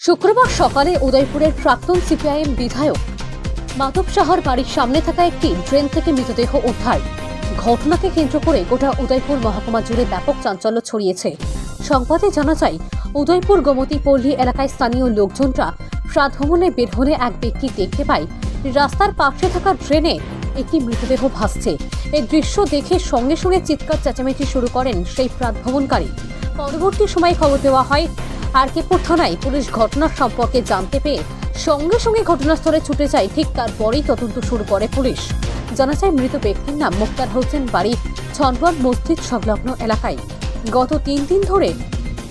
শুক্রবার সকালে উদয়পুরের প্রাক্তন সিপিআইএম বিধায়ক মাধব সাহার বাড়ির সামনে থাকা একটি ড্রেন থেকে মৃতদেহ উদ্ধার। ঘটনাকে কেন্দ্র করে গোটা উদয়পুর মহকুমা জুড়ে ব্যাপক চাঞ্চল্য ছড়িয়েছে। সংবাদে জানা যায়, উদয়পুর গোমতী পল্লী এলাকায় স্থানীয় লোকজনরা প্রাতভ্রমণে বের হলে এক ব্যক্তি দেখতে পায়, রাস্তার পাশে থাকা ড্রেনে একটি মৃতদেহ ভাসছে। এই দৃশ্য দেখে সঙ্গে সঙ্গে চিৎকার চেঁচামেচি শুরু করেন সেই প্রাতভ্রমণকারী পরবর্তী সময়ে খবর দেওয়া হয় আরকেপুর থানায় পুলিশ ঘটনার সম্পর্কে জানতে পেয়ে সঙ্গে সঙ্গে ঘটনাস্থলে ছুটে যায়। ঠিক তারপরেই তদন্ত শুরু করে পুলিশ। জানা যায়, মৃত ব্যক্তির নাম মুক্তার হোসেন, বাড়ি ছনবন মসজিদ সংলগ্ন এলাকায়। গত তিন দিন ধরে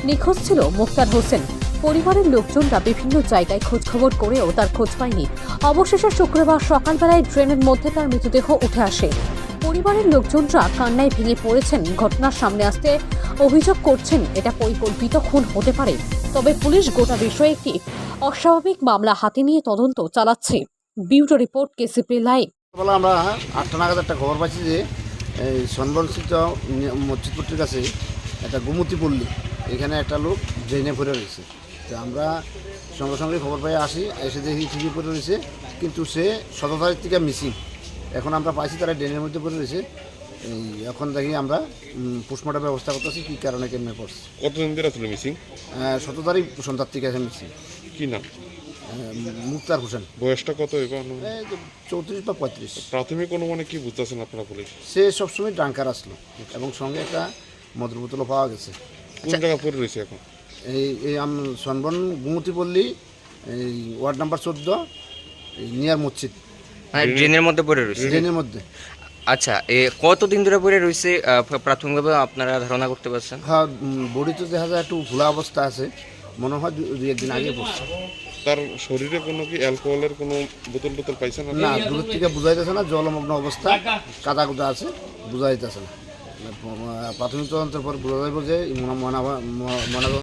নিখোঁজ ছিল মুক্তার হোসেন। পরিবারের লোকজনরা বিভিন্ন জায়গায় খোঁজখবর করেও তার খোঁজ পায়নি। অবশেষে শুক্রবার সকালবেলায় ট্রেনের মধ্যে তার মৃতদেহ উঠে আসে। পরিবারের লোকজনরা কান্নায় ভেঙে পড়েছেন। ঘটনার সামনে আসতে অভিযোগ করছেন, এটা পরিকল্পিত খুন হতে পারে। তবে পুলিশ গোটা বিষয়ে একটি অস্বাভাবিক মামলা হাতে নিয়ে তদন্ত চালাচ্ছে। Bureau report, KCP live. বলে আমরা আটটা নাগাদ একটা খবর পাচ্ছি যে সনবনস্থিত মসজিদপট্টির কাছে একটা গুমতি পল্লী, এখানে একটা লোক ড্রেনে পড়ে রয়েছে। তো আমরা সঙ্গে সঙ্গে খবর পাই আসি, এসে দেখি ঠিকই পড়ে রয়েছে, কিন্তু সে সতেরো তারিখ থেকে মিসিং। এখন আমরা পাইছি তারা ড্রেনের মধ্যে পড়ে রয়েছে। এই এখন দেখি আমরা পোস্টমর্টম ব্যবস্থা করতেছি কী কারণে কেমনে পড়ছে। কতদিন ধরে আসলে মিসিং সতেরো তারিখ সন্ধ্যার থেকে আছে মিসিং কি নাম? মুক্তার হোসেন। বয়সটা কত এবার চৌত্রিশ বা পঁয়ত্রিশ। প্রাথমিক অনুমানে কি বুঝতেছেন আপনারা পুলিশ? সে সবসময় ড্রাঙ্কার আসলো এবং সঙ্গে একটা মদের বোতলও পাওয়া গেছে। কোন জায়গা পড়ে রয়েছে এখন? এই এই আম সনবন গুমতি পল্লী এই ওয়ার্ড নাম্বার চোদ্দ নিয়ার মসজিদ। মানে ড্রেনের মধ্যে পড়ে রয়েছে। ড্রেনের মধ্যে। আচ্ছা এ কতদিন ধরে পড়ে রয়েছে প্রাথমিকভাবে আপনারা ধারণা করতে পারছেন? হ্যাঁ বডি তো দেখা যায় একটু ভোলা অবস্থা আছে। মনে হয় দু- দুই একদিন আগে পড়ছে। তার শরীরে কোনো কি অ্যালকোহলের কোনো বোতল টোতল পাইছেন আপনি? না দূর থেকে বোঝা যাচ্ছে না জলমগ্ন অবস্থা কাদা কুদা আছে বোঝা যাইতেছে না প্রাথমিক তদন্তের পর বোঝা যাবে যে মনে মনে